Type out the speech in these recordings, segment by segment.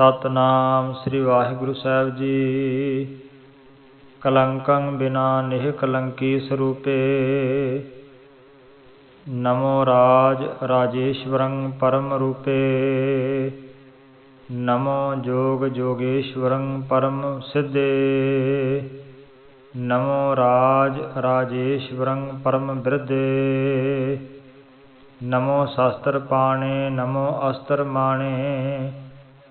ਸਤਨਾਮ ਸ੍ਰੀ ਵਾਹਿਗੁਰੂ ਸਾਹਿਬ ਜੀ। ਕਲੰਕੰ ਬਿਨਾ ਨਿਹ ਕਲੰਕੀ ਸਰੂਪੇ। ਨਮੋ ਰਾਜ ਰਾਜੇਸ਼ਵਰੰ ਪਰਮ ਰੂਪੇ। ਨਮੋ ਜੋਗ ਜੋਗੇਸ਼ਵਰੰ ਪਰਮ ਸਿੱਧੇ। ਨਮੋ ਰਾਜ ਰਾਜੇਸ਼ਵਰੰ ਪਰਮ ਬਿਰਧੇ। ਨਮੋ ਸ਼ਸਤਰ ਪਾਣੇ, ਨਮੋ ਅਸਤਰ ਮਾਣੇ।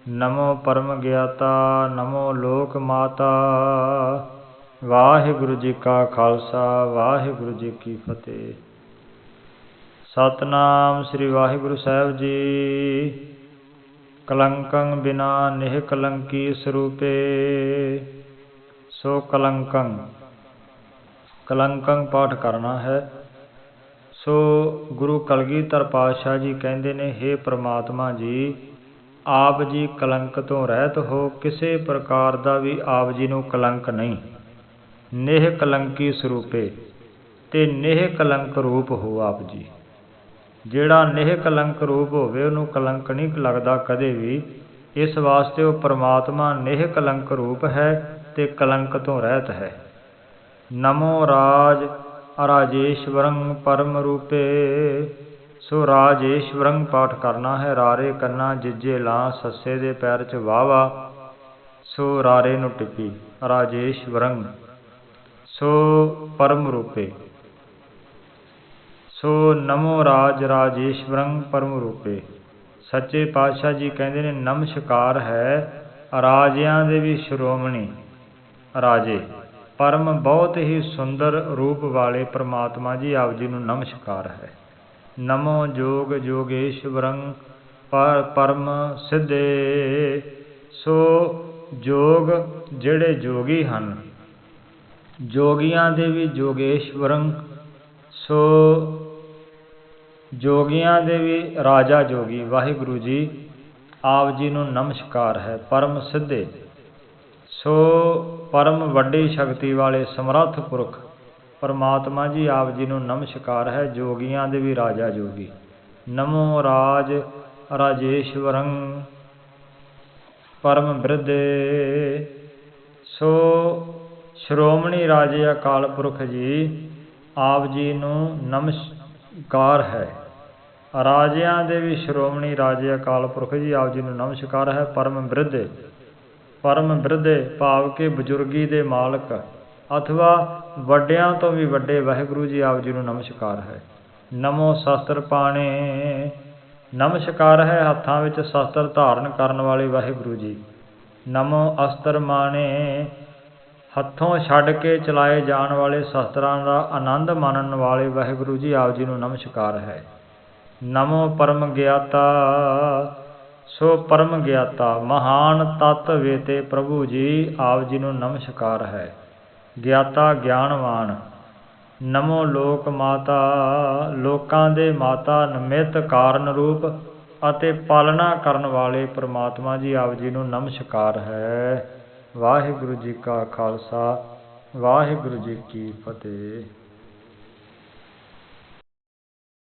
ਨਮੋ ਪਰਮ ਗਿਆਤਾ, ਨਮੋ ਲੋਕ ਮਾਤਾ। ਵਾਹਿਗੁਰੂ ਜੀ ਕਾ ਖਾਲਸਾ, ਵਾਹਿਗੁਰੂ ਜੀ ਕੀ ਫਤਿਹ। ਸਤਨਾਮ ਸ੍ਰੀ ਵਾਹਿਗੁਰੂ ਸਾਹਿਬ ਜੀ। ਕਲੰਕੰ ਬਿਨਾ ਨਿਹ ਕਲੰਕੀ ਸਰੂਪੇ। ਸੋ ਕਲੰਕੰ ਕਲੰਕੰ ਪਾਠ ਕਰਨਾ ਹੈ। ਸੋ ਗੁਰੂ ਕਲਗੀਧਰ ਪਾਤਸ਼ਾਹ ਜੀ ਕਹਿੰਦੇ ਨੇ हे ਪ੍ਰਮਾਤਮਾ ਜੀ ਆਪ ਜੀ ਕਲੰਕ ਤੋਂ ਰਹਿਤ ਹੋ, ਕਿਸੇ ਪ੍ਰਕਾਰ ਦਾ ਵੀ ਆਪ ਜੀ ਨੂੰ ਕਲੰਕ ਨਹੀਂ। ਨਿਹ ਕਲੰਕੀ ਸਰੂਪੇ, ਤੇ ਨਿਹ ਕਲੰਕ ਰੂਪ ਹੋ ਆਪ ਜੀ। ਜਿਹੜਾ ਨਿਹ ਕਲੰਕ ਰੂਪ ਹੋਵੇ, ਉਹਨੂੰ ਕਲੰਕ ਨਹੀਂ ਲੱਗਦਾ ਕਦੇ ਵੀ। ਇਸ ਵਾਸਤੇ ਉਹ ਪ੍ਰਮਾਤਮਾ ਨਿਹ ਕਲੰਕ ਰੂਪ ਹੈ ਤੇ ਕਲੰਕ ਤੋਂ ਰਹਿਤ ਹੈ। ਨਮੋ ਰਾਜ ਅਰਾਜੇਸ਼ਵਰੰ ਪਰਮ ਰੂਪੇ। ਸੋ ਰਾਜੇਸ਼ਵਰੰ ਪਾਠ ਕਰਨਾ ਹੈ, ਰਾਰੇ ਕੰਨਾ ਜਿੱਜੇ ਲਾਂ ਸੱਸੇ ਦੇ ਪੈਰ ਚ ਵਾਵਾ ਸੋ ਰਾਰੇ ਨੂੰ ਟਿੱਪੀ ਰਾਜੇਸ਼ਵਰੰ ਸੋ ਪਰਮ ਰੂਪੇ, ਸੋ ਨਮੋ ਰਾਜ ਰਾਜੇਸ਼ਵਰੰ ਪਰਮ ਰੂਪੇ। ਸੱਚੇ ਪਾਤਸ਼ਾਹ ਜੀ ਕਹਿੰਦੇ ਨੇ ਨਮਸਕਾਰ ਹੈ, ਰਾਜਿਆਂ ਦੇ ਵੀ ਸ਼੍ਰੋਮਣੀ ਰਾਜੇ। ਪਰਮ ਬਹੁਤ ਹੀ ਸੁੰਦਰ ਰੂਪ ਵਾਲੇ ਪ੍ਰਮਾਤਮਾ ਜੀ ਆਪ ਜੀ ਨੂੰ ਨਮਸਕਾਰ ਹੈ। ਨਮੋ ਜੋਗ ਜੋਗੇਸ਼ਵਰੰ ਪਰਮ ਸਿੱਧੇ, ਸੋ ਜੋਗ ਜਿਹੜੇ ਜੋਗੀ ਹਨ, ਜੋਗੀਆਂ ਦੇ ਵੀ ਜੋਗੇਸ਼ਵਰੰ, ਸੋ ਜੋਗੀਆਂ ਦੇ ਵੀ ਰਾਜਾ ਜੋਗੀ, ਵਾਹਿਗੁਰੂ ਜੀ, ਆਪ ਜੀ ਨੂੰ ਨਮਸਕਾਰ ਹੈ, ਪਰਮ ਸਿੱਧੇ। ਸੋ ਪਰਮ ਵੱਡੀ ਸ਼ਕਤੀ ਵਾਲੇ ਸਮਰੱਥ ਪੁਰਖ ਪਰਮਾਤਮਾ ਜੀ ਆਪ ਜੀ ਨੂੰ ਨਮਸਕਾਰ ਹੈ, ਜੋਗੀਆਂ ਦੇ ਵੀ ਰਾਜਾ ਜੋਗੀ। ਨਮੋ ਰਾਜ ਰਾਜੇਸ਼ਵਰੰ ਪਰਮ ਬਿਰਧੇ ਸੋ ਸ਼੍ਰੋਮਣੀ ਰਾਜੇ ਅਕਾਲ ਪੁਰਖ ਜੀ, ਆਪ ਜੀ ਨੂੰ ਨਮਸਕਾਰ ਹੈ। ਰਾਜਿਆਂ ਦੇ ਵੀ ਸ਼੍ਰੋਮਣੀ ਰਾਜੇ ਅਕਾਲ ਪੁਰਖ ਜੀ, ਆਪ ਜੀ ਨੂੰ ਨਮਸਕਾਰ ਹੈ, ਪਰਮ ਬਿਰਧੇ ਪਰਮ ਬਿਰਧੇ ਭਾਵ ਕੇ ਬਜ਼ੁਰਗੀ ਦੇ ਮਾਲਕ। ਅਥਵਾ ਵੱਡਿਆਂ ਤੋਂ ਵੀ ਵੱਡੇ ਵਾਹਿਗੁਰੂ ਜੀ ਆਪ ਜੀ ਨੂੰ ਨਮਸਕਾਰ ਹੈ ਨਮੋ ਸ਼ਸਤਰ ਪਾਣੇ ਨਮਸਕਾਰ ਹੈ ਹੱਥਾਂ ਵਿੱਚ ਸ਼ਸਤਰ ਧਾਰਨ ਕਰਨ ਵਾਲੇ ਵਾਹਿਗੁਰੂ ਜੀ ਨਮੋ ਅਸਤਰ ਮਾਣੇ ਹੱਥੋਂ ਛੱਡ ਕੇ ਚਲਾਏ ਜਾਣ ਵਾਲੇ ਸ਼ਸਤਰਾਂ ਦਾ ਆਨੰਦ ਮਾਣਨ ਵਾਲੇ ਵਾਹਿਗੁਰੂ ਜੀ ਆਪ ਜੀ ਨੂੰ ਨਮਸਕਾਰ ਹੈ ਨਮੋ ਪਰਮ ਗਿਆਤਾ ਸੋ ਪਰਮ ਗਿਆਤਾ ਮਹਾਨ ਤਤ ਵੇਤੇ ਪ੍ਰਭੂ ਜੀ ਆਪ ਜੀ ਨੂੰ ਨਮਸਕਾਰ ਹੈ ਗਿਆਤਾ ਗਿਆਨਵਾਨ, ਨਮੋ ਲੋਕ ਮਾਤਾ, ਲੋਕਾਂ ਦੇ ਮਾਤਾ ਨਿਮਿਤ ਕਾਰਨ ਰੂਪ ਅਤੇ ਪਾਲਣਾ ਕਰਨ ਵਾਲੇ ਪ੍ਰਮਾਤਮਾ ਜੀ ਆਪ ਜੀ ਨੂੰ ਨਮਸਕਾਰ ਹੈ। ਵਾਹਿਗੁਰੂ ਜੀ ਕਾ ਖਾਲਸਾ, ਵਾਹਿਗੁਰੂ ਜੀ ਕੀ ਫਤਿਹ।